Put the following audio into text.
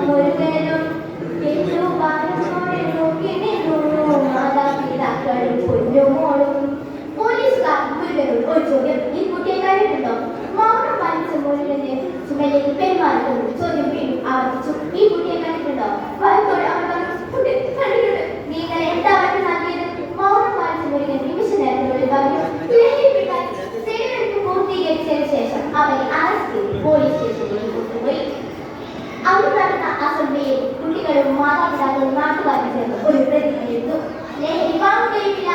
മുരുകനും യേശു ബാലനോടെ നോക്കി നിന്നു മാതാപിതാക്കളും കുഞ്ഞുമോളും പോലീസുകാർ മുരുകനോട് ഒരു ഈ കുട്ടിയെ കഴിഞ്ഞിട്ടുണ്ടോ മൗനം പാലിച്ച മുരുകനെ ചുമലിൽ പെരുമാറുന്നു ചോദ്യം വീണ്ടും ആവർത്തിച്ചു. ഈ കുട്ടിയെ കഴിഞ്ഞിട്ടുണ്ടോ കുട്ടികളും മാതാപിതാക്കളും നാട്ടുകാരും ചേർന്ന് ഒരു പ്രതിമയെത്തും വിവാഹം കഴിക്കില്ല.